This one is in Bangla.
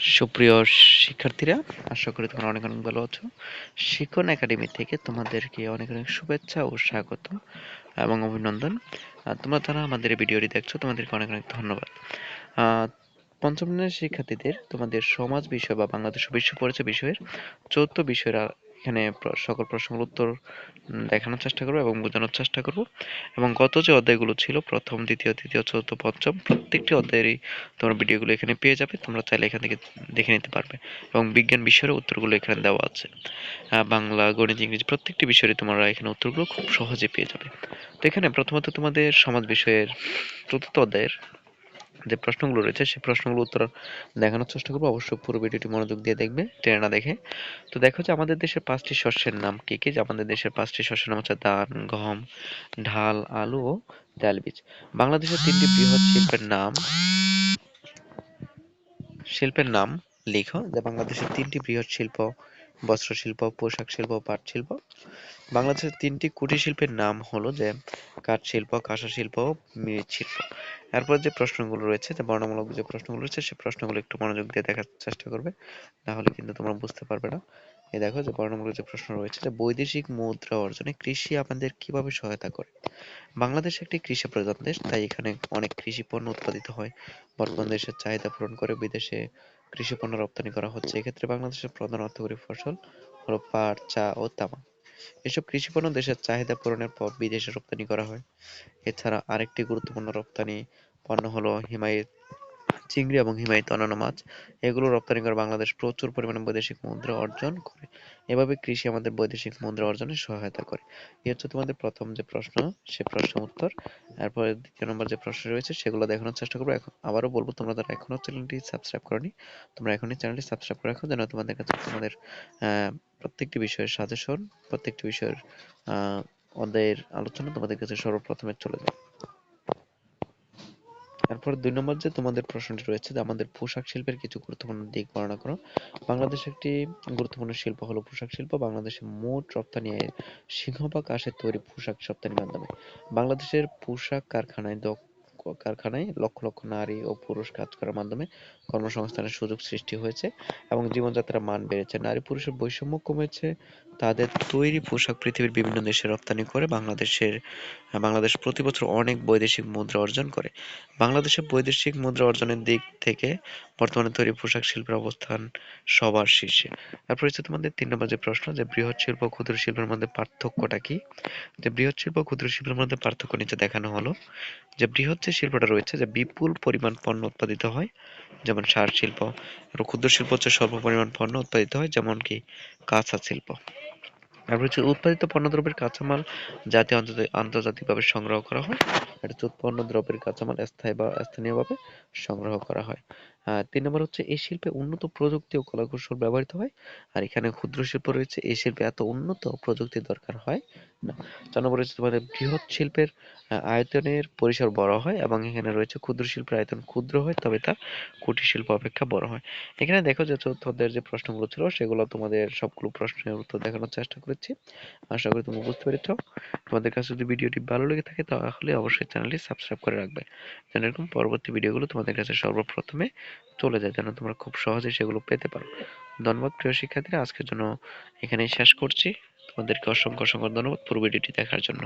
সুপ্রিয় শিক্ষার্থীরা, আশা করি তোমরা অনেক অনেক ভালো আছো। শিখন একাডেমি থেকে তোমাদেরকে অনেক অনেক শুভেচ্ছা ও স্বাগত এবং অভিনন্দন। তোমরা যারা আমাদের ভিডিওটি দেখছ, তোমাদেরকে অনেক অনেক ধন্যবাদ। পঞ্চম শ্রেণির শিক্ষার্থীদের তোমাদের সমাজ বিষয় বা বাংলাদেশ বিশ্ব পরিচয় বিষয়ের চৌদ্দ বিষয়ের এখানে সকল প্রশ্নের উত্তর দেখানোর চেষ্টা করব এবং বোঝানোর চেষ্টা করব। এবং গত যে অধ্যায়গুলো ছিল, প্রথম, দ্বিতীয়, তৃতীয়, চতুর্থ, পঞ্চম, প্রত্যেকটি অধ্যায়েরই তোমরা ভিডিওগুলো এখানে পেয়ে যাবে। তোমরা চাইলে এখান থেকে দেখে নিতে পারবে। এবং বিজ্ঞান বিষয়ের উত্তরগুলো এখানে দেওয়া আছে। বাংলা, গণিত, ইংরেজি প্রত্যেকটি বিষয়ের তোমরা এখানে উত্তরগুলো খুব সহজে পেয়ে যাবে। তো এখানে প্রথমত তোমাদের সমাজ বিষয়ের চতুর্থ অধ্যায়ের যে প্রশ্নগুলো রয়েছে সেই প্রশ্নগুলো উত্তর দেখানোর চেষ্টা করব। অবশ্যই পুরো ভিডিওটি মনোযোগ দিয়ে দেখবে, টেনে না দেখে। তো দেখো যে আমাদের দেশের পাঁচটি শস্যের নাম কি কি? আমাদের দেশের পাঁচটি শস্যের নাম হচ্ছে ধান, গম, ঢাল, আলু ও তেলবীজ বাংলাদেশের তিনটি বৃহৎ শিল্পের নাম শিল্পের নাম লিখো। যে বাংলাদেশের তিনটি বৃহৎ শিল্প বস্ত্র শিল্প পোশাক শিল্প, পাট শিল্প। বাংলাদেশের তিনটি কুটির শিল্পের নাম হলো যে কাঠ শিল্প, কাঁসা শিল্প ও মৃৎ শিল্প। এরপর যে প্রশ্নগুলো রয়েছে, যে বর্ণমূলক যে প্রশ্নগুলো রয়েছে সেই প্রশ্নগুলো একটু মনোযোগ দিয়ে দেখার চেষ্টা করবে, না হলে কিন্তু তোমরা বুঝতে পারবে না। এই দেখো যে বর্ণমূলক যে প্রশ্ন রয়েছে যে বৈদেশিক মুদ্রা অর্জনে কৃষি আমাদের কীভাবে সহায়তা করে? বাংলাদেশ একটি কৃষি প্রধান দেশ, তাই এখানে অনেক কৃষি পণ্য উৎপাদিত হয়। বর্তমান দেশের চাহিদা পূরণ করে বিদেশে কৃষি পণ্য রপ্তানি করা হচ্ছে। এক্ষেত্রে বাংলাদেশের প্রধান অর্থকরী ফসল হলো পাট, চা ও তামাক এসব কৃষি পণ্য দেশের চাহিদা পূরণের পর বিদেশে রপ্তানি করা হয়। এছাড়া আরেকটি গুরুত্বপূর্ণ রপ্তানি পণ্য হলো হিমায়িত চিংড়ি এবং হিমায়িত অন্যান্য মাছ। এগুলো রপ্তানি করে বাংলাদেশ প্রচুর পরিমাণে বৈদেশিক মুদ্রা অর্জন করে। এভাবে কৃষি আমাদের বৈদেশিক মুদ্রা অর্জনে সহায়তা করে। এই হচ্ছে তোমাদের প্রথম যে প্রশ্ন, সে প্রশ্ন উত্তর। এরপরে দ্বিতীয় নম্বর যে প্রশ্ন রয়েছে, সেগুলো দেখানোর চেষ্টা করব। এখন আবারও বলব, তোমরা যারা এখনও চ্যানেলটি সাবস্ক্রাইব করনি, তোমরা এখনই চ্যানেলটি সাবস্ক্রাইব করে রাখো। যেন তোমাদের কাছে তোমাদের প্রত্যেকটি বিষয়ের সাজেশন, প্রত্যেকটি বিষয়ের অধ্যায়ের আলোচনা তোমাদের কাছে সর্বপ্রথমে চলে যায়। তারপর দুই নম্বর যে তোমাদের প্রশ্নটি রয়েছে যে আমাদের পোশাক শিল্পের কিছু গুরুত্বপূর্ণ দিক বর্ণনা করো। বাংলাদেশ একটি গুরুত্বপূর্ণ শিল্প হলো পোশাক শিল্প। বাংলাদেশে মোট রপ্তানি আয়ের সিংহভাগ আসে তৈরি পোশাক রপ্তানির মাধ্যমে। বাংলাদেশের পোশাক কারখানায় দক্ষ কারখানায় লক্ষ লক্ষ নারী ও পুরুষ কাজ করার মাধ্যমে কর্মসংস্থানের সুযোগ সৃষ্টি হয়েছে এবং জীবনযাত্রার মান বেড়েছে। নারী পুরুষের বৈষম্য কমেছে। তাদের তৈরি পোশাক পৃথিবীর বিভিন্ন দেশে রপ্তানি করে। বাংলাদেশের, বাংলাদেশ প্রতি বছর অনেক বৈদেশিক মুদ্রা অর্জন করে। বাংলাদেশে বৈদেশিক মুদ্রা অর্জনের দিক থেকে বর্তমানে তৈরি পোশাক শিল্পের অবস্থান সবার শীর্ষে। তারপর হচ্ছে তোমাদের তিন নম্বর যে প্রশ্ন, যে বৃহৎ শিল্প ক্ষুদ্র শিল্পের মধ্যে পার্থক্যটা কি? যে বৃহৎ শিল্প ক্ষুদ্র শিল্পের মধ্যে পার্থক্য নিচে দেখানো হলো। যে বৃহৎ যে শিল্পটা রয়েছে যে বিপুল পরিমাণ পণ্য উৎপাদিত হয়, যেমন সার শিল্প আর ক্ষুদ্র শিল্প হচ্ছে স্বল্প পরিমাণ পণ্য উৎপাদিত হয়, যেমন কি কাঁচা শিল্প। তারপর হচ্ছে উৎপাদিত পণ্যদ্রব্যের কাঁচামাল জাতীয় আন্তর্জাতিক আন্তর্জাতিকভাবে সংগ্রহ করা হয়। এটা হচ্ছে উৎপন্ন দ্রব্যের কাঁচামাল স্থায়ী বা স্থানীয়ভাবে সংগ্রহ করা হয়। আহ তিন নম্বর হচ্ছে এই শিল্পে উন্নত প্রযুক্তি ও কলাকৌশল ব্যবহৃত হয়। আর এখানে ক্ষুদ্র শিল্প রয়েছে এই শিল্পে এত উন্নত প্রযুক্তির দরকার হয় না। চার নম্বর হচ্ছে, তোমাদের বৃহৎ শিল্পের আয়তনের পরিসর বড় হয় এবং এখানে রয়েছে, ক্ষুদ্র শিল্পের আয়তন ক্ষুদ্র হয়, তবে তা কুটির শিল্প অপেক্ষা বড় হয়। এখানে দেখো যে অধ্যায়ের যে প্রশ্নগুলো ছিল, সেগুলো তোমাদের সবগুলো প্রশ্নের উত্তর দেখানোর চেষ্টা করেছি। আশা করি তোমরা বুঝতে পেরেছ। তোমাদের কাছে যদি ভিডিওটি ভালো লেগে থাকে, তাহলে অবশ্যই চ্যানেলটি সাবস্ক্রাইব করে রাখবে। এরকম পরবর্তী ভিডিওগুলো তোমাদের কাছে সর্বপ্রথমে চলে যায়, যেন তোমরা খুব সহজে সেগুলো পেতে পারো। ধন্যবাদ প্রিয় শিক্ষার্থীরা, আজকের জন্য এখানেই শেষ করছি। তোমাদেরকে অসংখ্য অসংখ্য ধন্যবাদ পুরো ভিডিওটি দেখার জন্য।